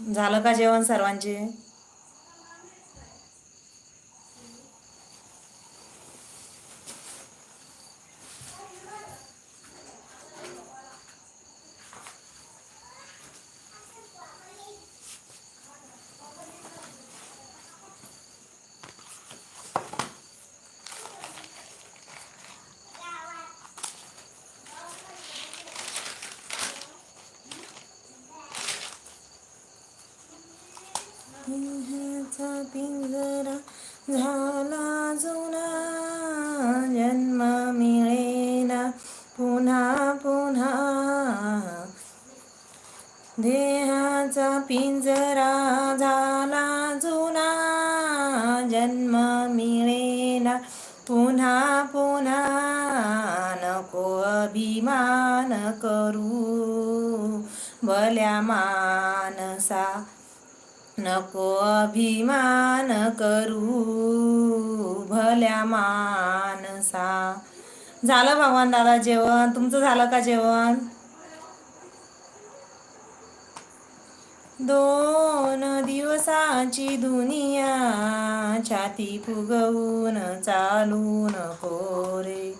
झालं का जेवण सर्वांचे? पिंजऱ्याचा पिंजरा झाला जुना. जन्म मिळेना पुन्हा पुन्हा. देहाचा पिंजरा झाला जुना. जन्म मिळेना पुन्हा पुन्हा. नको अभिमान करू. भल्या मानसा नको अभिमान करू भल्या मानसा. झालं भगवान दादा जेवण? तुमचं झालं का जेवण? दोन दिवसाची दुनिया छाती फुगवून चालू नको रे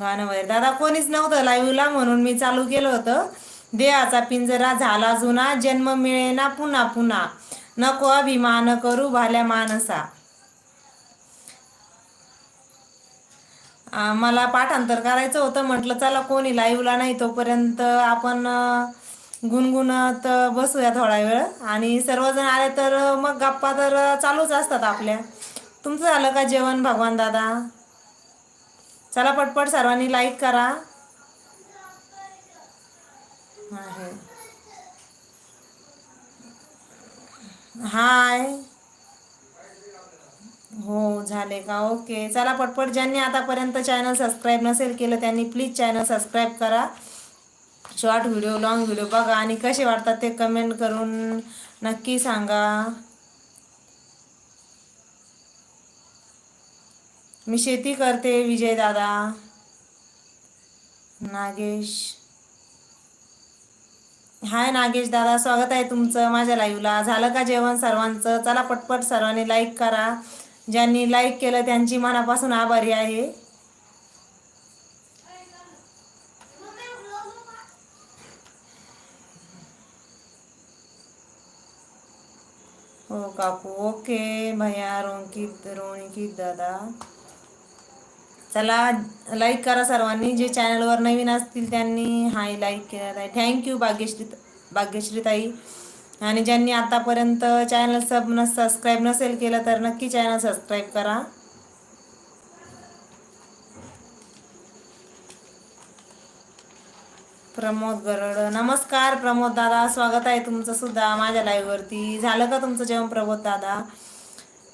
गाणं वगैरे. दादा कोणीच नव्हतं लाईव्हला म्हणून मी चालू केलं होतं. देहाचा पिंजरा झाला जुना जन्म मिळेना पुन्हा पुन्हा. नको अभिमान करू भाल्या मानसा मला पाठांतर करायचं होतं म्हटलं चला कोणी लाईव्हला नाही तोपर्यंत आपण गुणगुणत बसूया थोडा वेळ. आणि सर्वजण आले तर मग गप्पा तर चालूच असतात आपल्या. तुमचं झालं का जेवण भगवान दादा? चला पटपट सर्वांनी लाईक करा. आहे. हाय. हो झाले का? ओके. चला पटपट ज्यांनी आतापर्यंत चॅनल सबस्क्राईब नसेल केलं त्यांनी प्लीज चॅनल सबस्क्राईब करा. शॉर्ट व्हिडिओ लॉंग व्हिडिओ बघा. आणि कसे वाटतात ते कमेंट करून नक्की सांगा. मी शेती करते विजय दादा नागेश. हाय नागेश दादा स्वागत आहे तुमचं माझ्या लाईव्हला झालं का जेवण सर्वांचं? चला पटपट सर्वांनी लाईक करा. ज्यांनी लाईक केलं त्यांची मनापासून आभारी आहे. हो काकू ओके भैया रोंकित रोणकित दादा. चला लाईक करा सर्वांनी. जे चॅनलवर नवीन असतील त्यांनी हाय लाईक केलं आहे. थँक्यू भाग्यश्री भाग्यश्री ताई आणि ज्यांनी आतापर्यंत चॅनल सब न सबस्क्राईब नसेल केलं तर नक्की चॅनल सबस्क्राईब करा. प्रमोद गरड. नमस्कार प्रमोद दादा. स्वागत आहे तुमचं सुद्धा माझ्या लाईव्हवरती झालं का तुमचं जेवण प्रमोद दादा?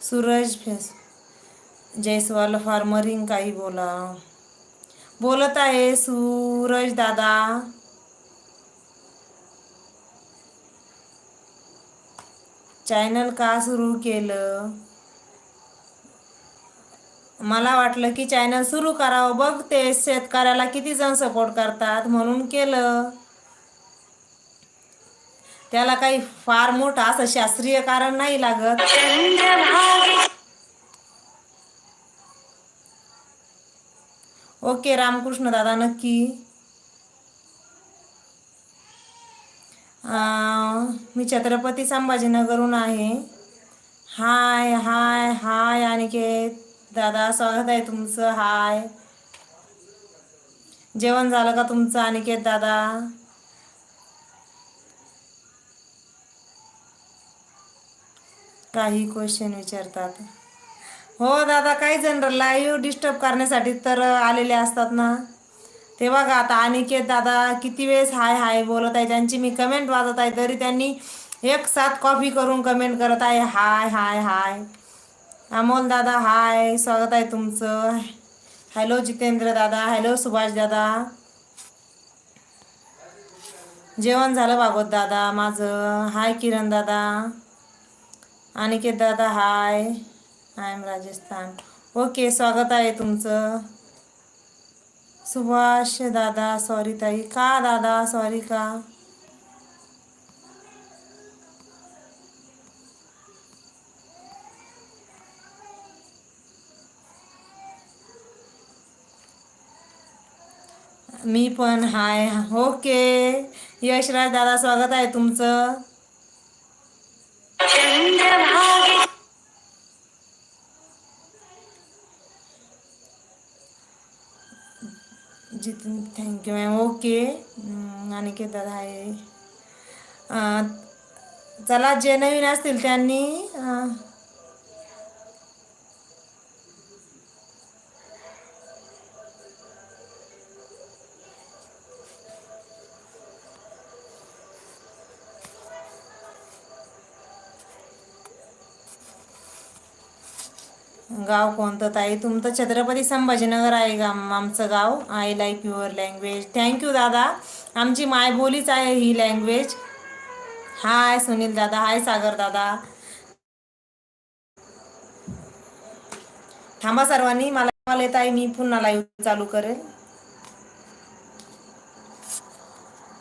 सूरज फेस जयस्वाल फार्मरिंग काही बोला. बोलत आहे सूरज दादा. चॅनल का सुरू केलं? मला वाटलं की चॅनल सुरू करावं. बघ ते शेतकऱ्याला किती जण सपोर्ट करतात म्हणून केलं. त्याला काही फार मोठं असं शास्त्रीय कारण नाही लागत. ओके रामकृष्ण दादा नक्की. मी छत्रपती संभाजीनगरहून आहे. हाय हाय हाय अनिकेत. दादा स्वागत आहे तुमचं. हाय. जेवण झालं का तुमचं अनिकेत दादा? काही क्वेश्चन विचारतात. हो दादा काही जण लाईव्ह डिस्टर्ब करण्यासाठी तर आलेले असतात ना. ते बघा आता अनिकेत दादा किती वेळेस हाय हाय बोलत आहे. त्यांची मी कमेंट वाजत आहे तरी त्यांनी एक साथ कॉपी करून कमेंट करत आहे. हाय हाय हाय. अमोल दादा हाय. स्वागत आहे तुमचं. हॅलो जितेंद्र दादा. हॅलो सुभाष दादा. जेवण झालं भागवत दादा माझं. हाय किरण दादा. अनिकेत दादा hi. I am Rajasthan okay स्वागत आहे तुमचं. सुभाष दादा सॉरी ताई. का दादा सॉरी का? मी पण हाय. ओके यशराज दादा स्वागत आहे तुमचं. चंद्रभागे जितून थँक्यू मॅम ओके अनिकेत दादा आहे. चला जे नवीन असतील त्यांनी गाव कोणतं ताई? तुमचं छत्रपती संभाजीनगर आहे गा आमचं गाव? I like your language thank you दादा. आमची मायबोलीच आहे ही लँग्वेज हाय सुनील दादा. हाय सागर दादा. थांबा सर्वांनी. मला कॉल येत आहे. मी पुन्हा लाईव्ह चालू करेल